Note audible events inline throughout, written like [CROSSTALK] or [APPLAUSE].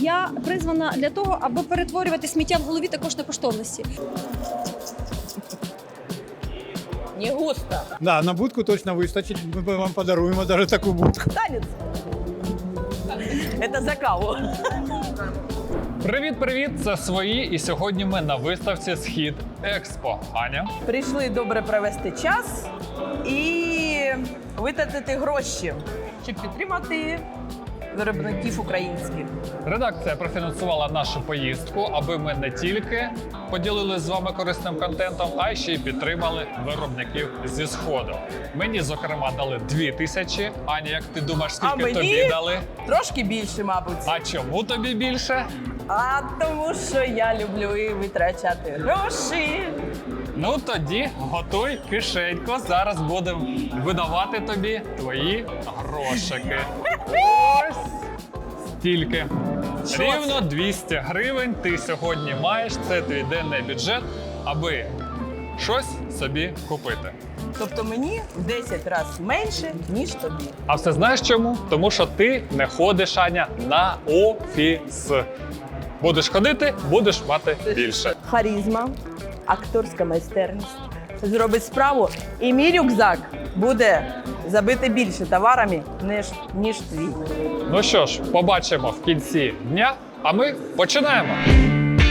я призвана для того, аби перетворювати сміття в голові також на коштовності. Не густо. Да, на будку точно вистачить. Ми вам подаруємо даже таку будку. Танец. Это за каву. Привіт, привіт! Це свої, і сьогодні ми на виставці Схід Експо. Аня. Прийшли добре провести час і витратити гроші, щоб підтримати виробників українських. Редакція профінансувала нашу поїздку, аби ми не тільки поділилися з вами корисним контентом, а й ще й підтримали виробників зі сходу. Мені, зокрема, дали дві тисячі. Аня, як ти думаєш, скільки А мені? тобі дали? Трошки більше, мабуть. А чому тобі більше? А тому, що я люблю і витрачати гроші. Ну тоді готуй кишенько. Зараз будемо видавати тобі твої грошики. Ось стільки. Рівно 200 гривень ти сьогодні маєш. Це твій денний бюджет, аби щось собі купити. Тобто мені в 10 разів менше, ніж тобі. А все знаєш чому? Тому що ти не ходиш, Аня, на офіс. Будеш ходити, будеш мати більше. Харізма, акторська майстерність зробить справу, і мій рюкзак буде забити більше товарами, ніж, ніж твій. Ну що ж, побачимо в кінці дня, а ми починаємо.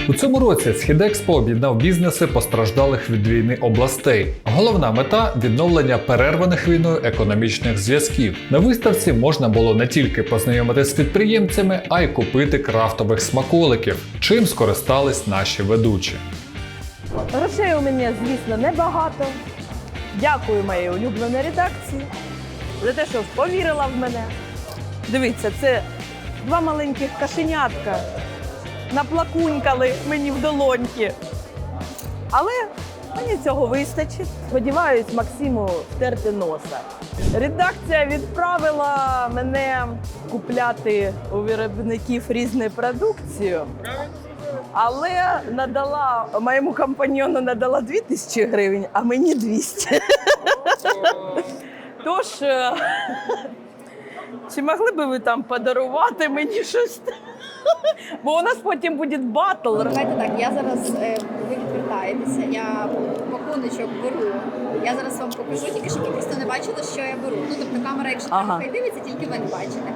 У цьому році Східекспо об'єднав бізнеси постраждалих від війни областей. Головна мета відновлення перерваних війною економічних зв'язків. На виставці можна було не тільки познайомитися з підприємцями, а й купити крафтових смаколиків, чим скористались наші ведучі. Грошей у мене, звісно, небагато. Дякую моїй улюбленій редакції за те, що повірила в мене. Дивіться, це два маленьких кашенятка наплакунькали мені в долоньки. Але мені цього вистачить. Сподіваюсь, Максиму стерти носа. Редакція відправила мене купляти у виробників різну продукцію. Але надала моєму компаньйону надала 2000 гривень, а мені 200. Тож, е, чи могли би ви там подарувати мені щось? Бо у нас потім буде батл. Давайте так, я зараз е, ви відвертаєтеся, я пакуночок беру. Я зараз вам покажу, тільки щоб ви просто не бачили, що я беру. Ну тобто камера, якщо Ага. ага. дивиться, тільки ви не бачите.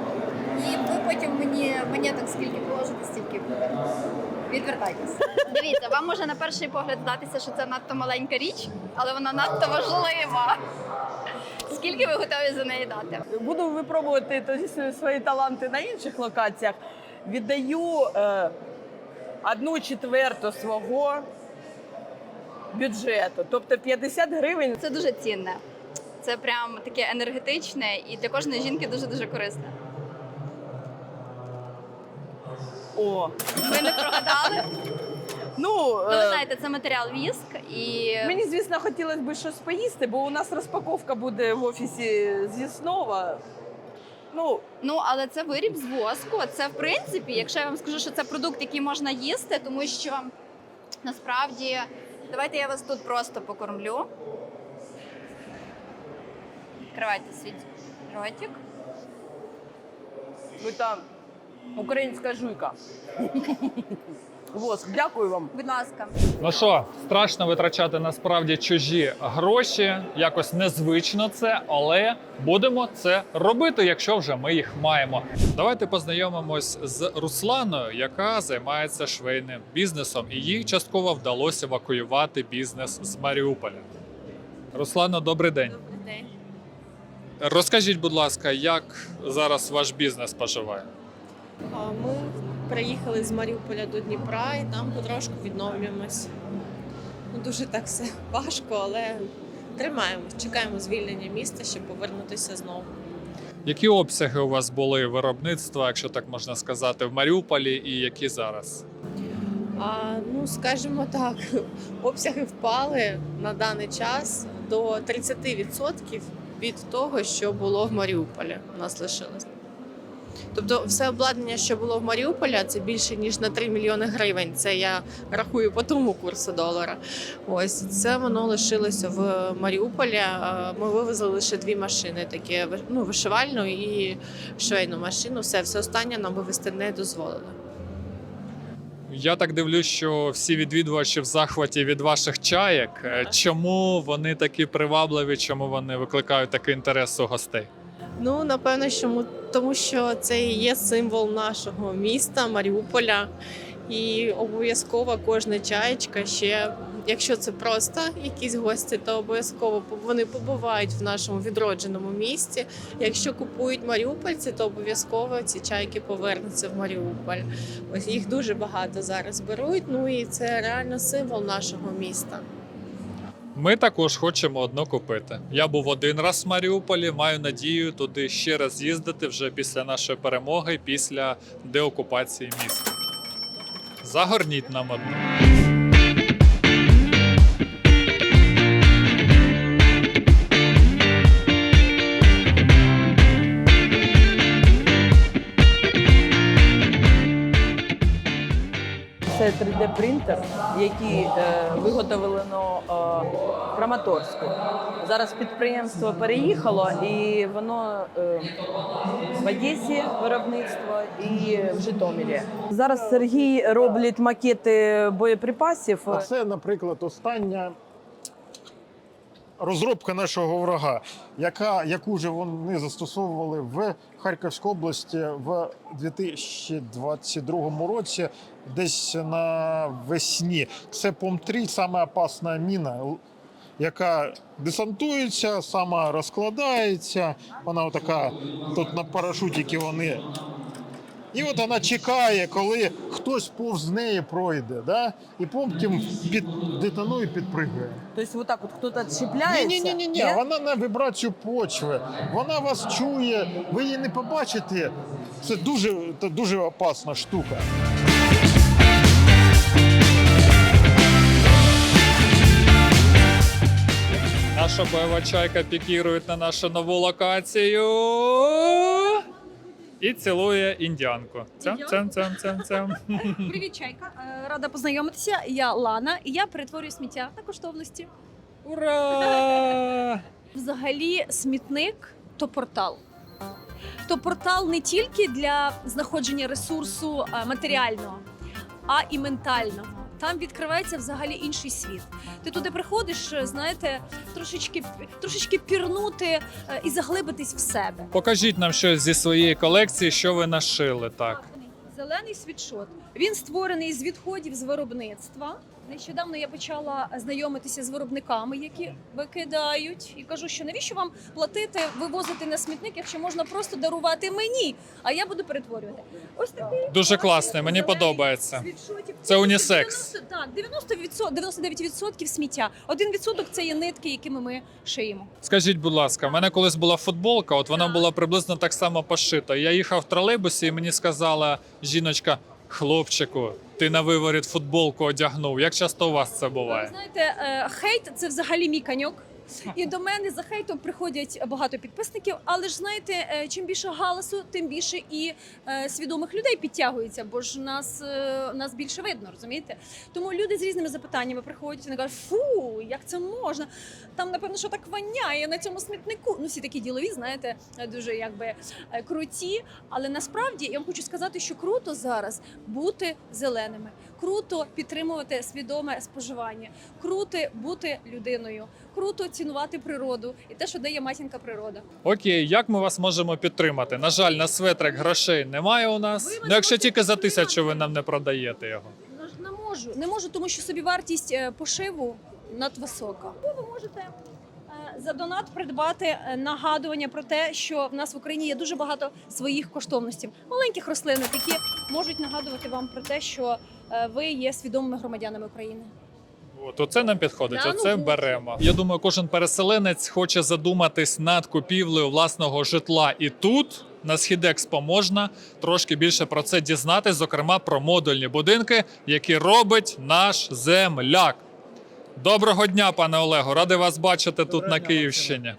І ви потім мені монеток скільки положите, стільки буде. Відвертайтеся. Дивіться, вам може на перший погляд здатися, що це надто маленька річ, але вона надто важлива. Скільки ви готові за неї дати? Буду випробувати тоді свої таланти на інших локаціях. Віддаю е, одну четверту свого бюджету, тобто 50 гривень. Це дуже цінне. Це прям таке енергетичне і для кожної жінки дуже дуже корисне. О, Ви не прогадали? Ну, Ну, ви е, знаєте, це матеріал віск і Мені, звісно, хотілося б щось поїсти, бо у нас розпаковка буде в офісі з'яснова. Ну, ну, але це виріб з воску. Це в принципі, якщо я вам скажу, що це продукт, який можна їсти, тому що насправді давайте я вас тут просто покормлю. Відкривайте свій ротик. ви там українська жуйка. Воск, дякую вам. Будь ласка. Ну що, страшно витрачати насправді чужі гроші. Якось незвично це, але будемо це робити, якщо вже ми їх маємо. Давайте познайомимось з Русланою, яка займається швейним бізнесом, і їй частково вдалося евакуювати бізнес з Маріуполя. Руслано, добрий день. Добрий день. Розкажіть, будь ласка, як зараз ваш бізнес поживає? А Ми приїхали з Маріуполя до Дніпра і там потрошку відновлюємось. Ну, дуже так все важко, але тримаємось, чекаємо звільнення міста, щоб повернутися знову. Які обсяги у вас були виробництва, якщо так можна сказати, в Маріуполі, і які зараз? А, ну, скажімо так, [LAUGHS] обсяги впали на даний час до 30% від того, що було в Маріуполі. У нас лишилось. Тобто, все обладнання, що було в Маріуполі, це більше ніж на 3 мільйони гривень. Це я рахую по тому курсу долара. Ось це воно лишилося в Маріуполі. Ми вивезли лише дві машини: такі ну, вишивальну і швейну машину. Все, все останнє нам вивезти не дозволили. Я так дивлюсь, що всі відвідувачі в захваті від ваших чаєк. Е, Чому вони такі привабливі? Чому вони викликають такий інтерес у гостей? Ну, напевно, що му- тому що це і є символ нашого міста, Маріуполя. І обов'язково кожна чаєчка ще, якщо це просто якісь гості, то обов'язково вони побувають в нашому відродженому місті. Якщо купують маріупольці, то обов'язково ці чайки повернуться в Маріуполь. Ось їх дуже багато зараз беруть. Ну і це реально символ нашого міста. Ми також хочемо одно купити. Я був один раз в Маріуполі, маю надію туди ще раз їздити вже після нашої перемоги, після деокупації міста. Загорніть нам одну. Це 3D принтер, який е, виготовлено е, в Краматорську. Зараз підприємство переїхало і воно е, в Одесі виробництво і в Житомирі. Зараз Сергій робить макети боєприпасів. А це, наприклад, остання розробка нашого ворога, яка, яку вже вони застосовували в Харківській області в 2022 році, десь на весні. Це ПОМ-3, саме опасна міна. Яка десантується, сама розкладається. Вона отака тут на парашутики вони і от вона чекає, коли хтось повз неї пройде, да? і потім під детонує, підпригує. Тобто, отак от хтось чіпляється. Ні, ні, ні, ні, вона на вібрацію почви. Вона вас чує, ви її не побачите. Це дуже, це дуже опасна штука. Наша бойова чайка пікірує на нашу нову локацію. І цілує індіанку. Цям, цям, цям, цям, цям. [LAUGHS] Привіт, чайка. Е, Рада познайомитися. Я Лана, і я перетворюю сміття на коштовності. Ура! [LAUGHS] Взагалі, смітник то портал. То портал не тільки для знаходження ресурсу е, матеріального, а і ментального. Там відкривається взагалі інший світ. Ти туди приходиш, е, знаєте, трошечки трошечки пірнути е, і заглибитись в себе. Покажіть нам щось зі своєї колекції, що ви нашили так. Зелений світшот. Він створений з відходів з виробництва. Нещодавно я почала знайомитися з виробниками, які викидають, і кажу, що навіщо вам платити, вивозити на смітник, якщо можна просто дарувати мені, а я буду перетворювати. Ось такий Дуже класний, мені подобається. Це унісекс. 90, так, 90%, 99% сміття. Один відсоток це є нитки, якими ми шиємо. Скажіть, будь ласка, в мене колись була футболка, от вона Так. була приблизно так само пошита. Я їхав в тролейбусі, і мені сказала жіночка: хлопчику, ти на виворіт футболку одягнув. Як часто у вас це Ви буває? знаєте, е, хейт це взагалі мій каньок. І до мене за хейтом приходять багато підписників. Але ж знаєте, е, чим більше галасу, тим більше і е, свідомих людей підтягується, бо ж нас, е, нас більше видно, розумієте? Тому люди з різними запитаннями приходять і кажуть, фу, як це можна? Там, напевно, що так воняє на цьому смітнику. Ну, всі такі ділові, знаєте, дуже якби круті. Але насправді я вам хочу сказати, що круто зараз бути зеленими, круто підтримувати свідоме споживання, круто бути людиною, круто цінувати природу і те, що дає матінка природа. Окей, як ми вас можемо підтримати? На жаль, на светрик грошей немає у нас. Ви Ну, якщо тільки за тисячу ви нам не продаєте його. Ж Не можу, не можу, тому що собівартість е, пошиву надвисока. Ви можете за донат придбати е, нагадування про те, що в нас в Україні є дуже багато своїх коштовностей, маленьких рослинок, які можуть нагадувати вам про те, що е, ви є свідомими громадянами України. От оце нам підходить, Да, ну, оце вот. беремо. Я думаю, кожен переселенець хоче задуматись над купівлею власного житла. І тут на Східекспо можна трошки більше про це дізнатись, зокрема про модульні будинки, які робить наш земляк. Доброго дня, пане Олегу! Радий вас бачити тут на Київщині.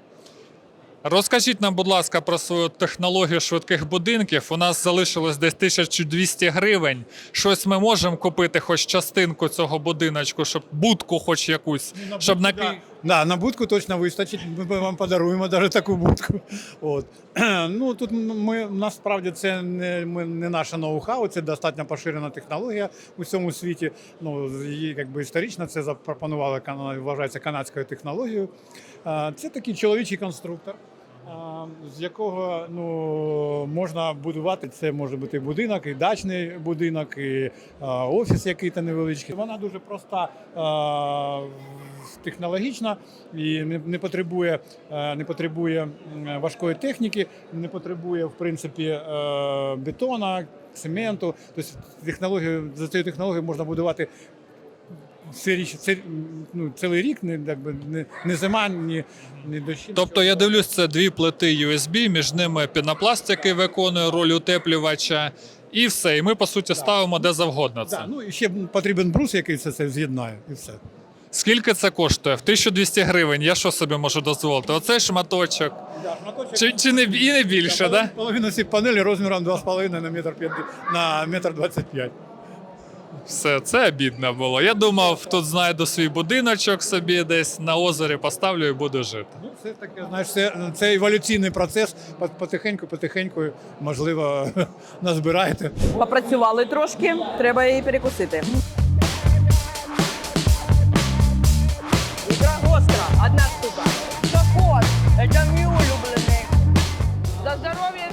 Розкажіть нам, будь ласка, про свою технологію швидких будинків. У нас залишилось десь 1200 гривень. Щось ми можемо купити, хоч частинку цього будиночку, щоб будку, хоч якусь, щоб на Да, да, на будку точно вистачить. Ми вам подаруємо навіть таку будку. От. [CLEARS THROAT] Ну, тут ми, насправді це не, ми, не наше ноу-хау, це достатньо поширена технологія у всьому світі. Ну, її, якби, історично це запропонували, вважається канадською технологією. Це такий чоловічий конструктор. З якого ну, можна будувати, це може бути будинок, і дачний будинок, і офіс який-то невеличкий. Вона дуже проста технологічна і не, потребує, не потребує важкої техніки, не потребує в принципі е, бетона, цементу. Тобто технологію за цією технологією можна будувати. Цілий, цілий, ну, цілий рік, не, якби, не, не зима, ні, ні дощі. Тобто я дивлюсь, це дві плити USB, між ними пінопласт, який виконує роль утеплювача, і все. І ми по суті ставимо де завгодно це. Да, ну і ще потрібен брус, який це, це з'єднає, і все. Скільки це коштує? В 1200 гривень. Я що собі можу дозволити? Оцей шматочок. Чи, чи не і не більше, да? Половина ці панелі розміром 2,5 на метр, п'ят- на метр 25. Все, це бідно було. Я думав, тут знайду свій будиночок собі десь на озері поставлю і буду жити. Ну, це таке, знаєш, це, це еволюційний процес. Потихеньку, потихеньку, можливо, [LAUGHS] назбираєте. Попрацювали трошки, треба її перекусити. Ікра гостра, одна штука. Сокот, це мій улюблений. За здоров'я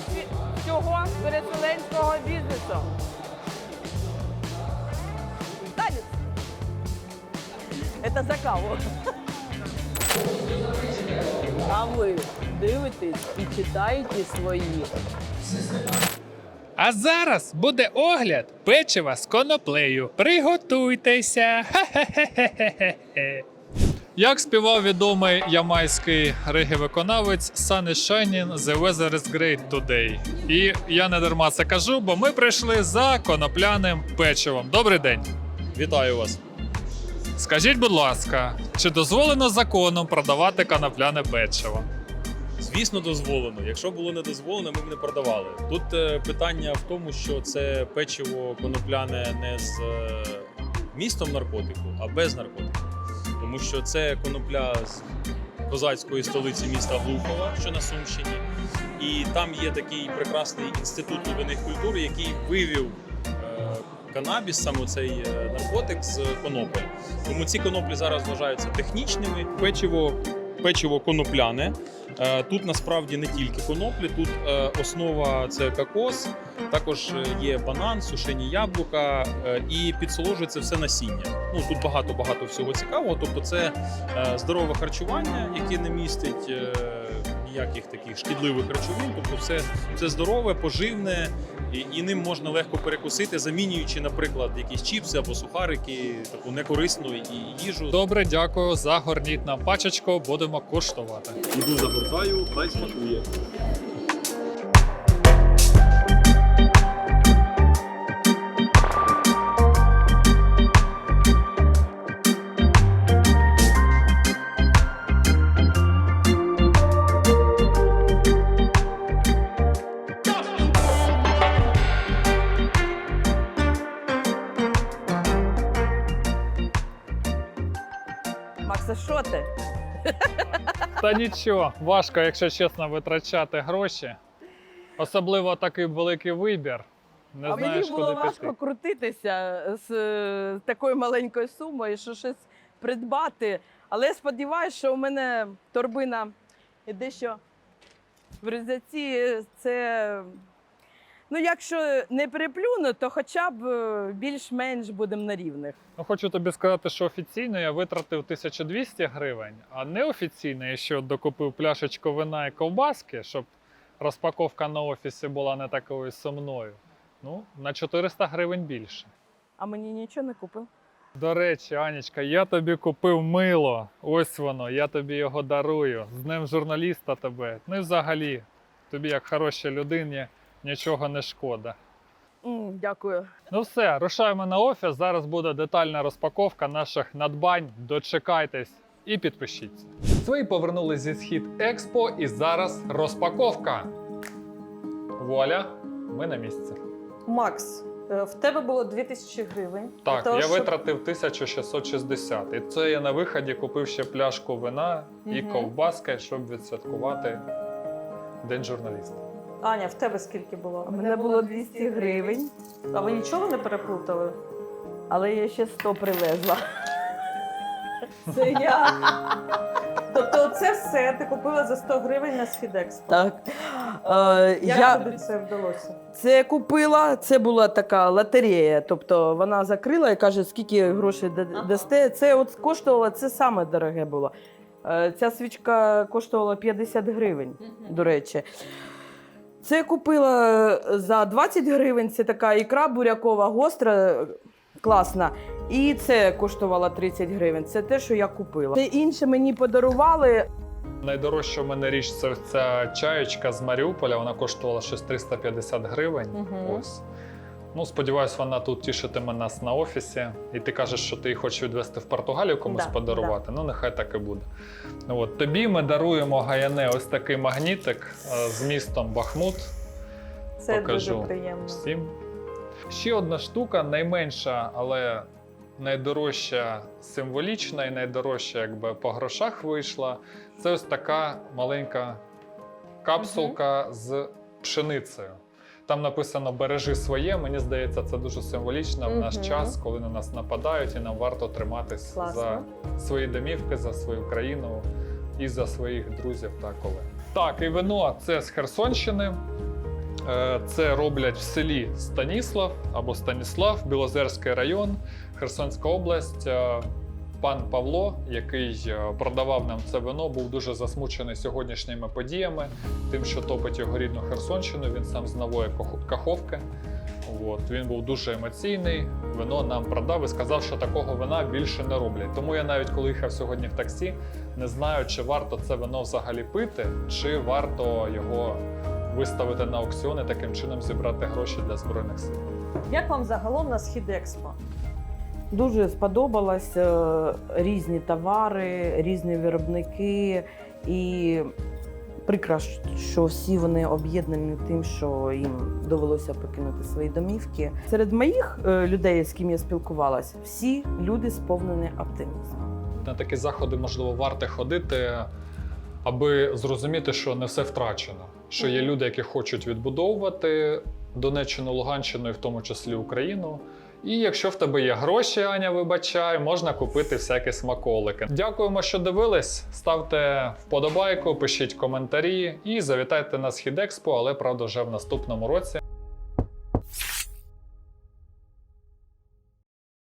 всього переселенського бізнесу. Це за каву. А ви дивитесь і читаєте свої А зараз буде огляд печива з коноплею. Приготуйтеся. Хе-хе-хе-хе-хе. Як співав відомий ямайський регі-виконавець Sun shining, the weather is great today. І я не дарма це кажу, бо ми прийшли за конопляним печивом. Добрий день. Вітаю вас. Скажіть, будь ласка, чи дозволено законом продавати конопляне печиво? Звісно, дозволено. Якщо було не дозволено, ми б не продавали. Тут е, питання в тому, що це печиво конопляне не з е, містом наркотику, а без наркотику. Тому що це конопля з козацької столиці міста Глухова, що на Сумщині. І там є такий прекрасний інститут глибинних культур, який вивів канабіс, саме цей е, наркотик з конопель. Тому ці коноплі зараз вважаються технічними. Печиво, печиво конопляне. Е, Тут насправді не тільки коноплі, тут е, основа це кокос, також е, є банан, сушені яблука е, і підсоложується все насіння. Ну тут багато багато всього цікавого. Тобто, це е, здорове харчування, яке не містить ніяких таких шкідливих речовин. Тобто, все, все здорове, поживне, і, і ним можна легко перекусити, замінюючи, наприклад, якісь чіпси або сухарики, таку некорисну і- їжу. Добре, дякую. Загорніть нам пачечку, будемо коштувати. Іду загортаю, хай смакує. Та нічого, важко, якщо чесно, витрачати гроші. Особливо такий великий вибір. Не а знаєш, мені було куди важко піти. крутитися з е, такою маленькою сумою, що щось придбати. Але я сподіваюся, що у мене торбина і дещо в рюкзаці це. Ну, якщо не переплюну, то хоча б е, більш-менш будемо на рівних. Ну, хочу тобі сказати, що офіційно я витратив 1200 гривень, а неофіційно я ще докупив пляшечку вина і ковбаски, щоб розпаковка на офісі була не такою сумною. Ну, на 400 гривень більше. А мені нічого не купив. До речі, Анічка, я тобі купив мило. Ось воно, я тобі його дарую. З Днем журналіста тебе. Ну і взагалі, тобі, як хорошій людині, нічого не шкода. М, дякую. Ну все, рушаємо на офіс. Зараз буде детальна розпаковка наших надбань. Дочекайтесь і підпишіться. Свої повернулись зі схід Експо і зараз розпаковка. Вуаля, ми на місці. Макс, е, в тебе було 2000 гривень. Так, того, я щоб- витратив 1660. І це я на виході купив ще пляшку вина і ковбаски, щоб відсвяткувати День журналіста. Аня, в тебе скільки було? У мене було 200 гривень. А ви нічого не переплутали? Але я ще 100 привезла. [LAUGHS] Це я. Тобто це все ти купила за 100 гривень на Східекспо. Так. Е, Як тобі це вдалося? це купила, це була така лотерея. Тобто вона закрила і каже, скільки грошей да- Ага. дасте. Це от коштувало, це саме дороге було. Е, Ця свічка коштувала 50 гривень, до речі. Це я купила за 20 гривень. Це така ікра бурякова, гостра, класна. І це коштувало 30 гривень. Це те, що я купила. Це інше мені подарували. Найдорожча в мене річ це ця чаєчка з Маріуполя. Вона коштувала щось 350 гривень. Угу. Ось. Ну, сподіваюсь, вона тут тішитиме нас на офісі. І ти кажеш, що ти її хочеш відвести в Португалію комусь Да, подарувати. Ну, нехай так і буде. От. Тобі ми даруємо Гаяне ось такий магнітик е, з містом Бахмут. Це Покажу. дуже приємно. Всім. Ще одна штука, найменша, але найдорожча символічна і найдорожча, якби по грошах вийшла. Це ось така маленька капсулка з пшеницею. Там написано Бережи своє. Мені здається, це дуже символічно в наш час, коли на нас нападають, і нам варто триматись Класно. за свої домівки, за свою країну і за своїх друзів та колег. Так, і вино це з Херсонщини. Е, Це роблять в селі Станіслав або Станіслав, Білозерський район, Херсонська область. Пан Павло, який е, продавав нам це вино, був дуже засмучений сьогоднішніми подіями, тим, що топить його рідну Херсонщину. Він сам з нової Каховки. От, він був дуже емоційний. Вино нам продав і сказав, що такого вина більше не роблять. Тому я навіть коли їхав сьогодні в таксі, не знаю, чи варто це вино взагалі пити, чи варто його виставити на аукціон і таким чином зібрати гроші для збройних сил. Як вам загалом на Східекспо? Дуже сподобалось е, різні товари, різні виробники. І прикро, що всі вони об'єднані тим, що їм довелося покинути свої домівки. Серед моїх е, людей, з ким я спілкувалась, всі люди сповнені оптимізмом. На такі заходи, можливо, варто ходити, аби зрозуміти, що не все втрачено. Що є люди, які хочуть відбудовувати Донеччину, Луганщину і в тому числі Україну. І якщо в тебе є гроші, Аня, вибачай, можна купити всякі смаколики. Дякуємо, що дивились. Ставте вподобайку, пишіть коментарі і завітайте на Східекспо, але правда вже в наступному році.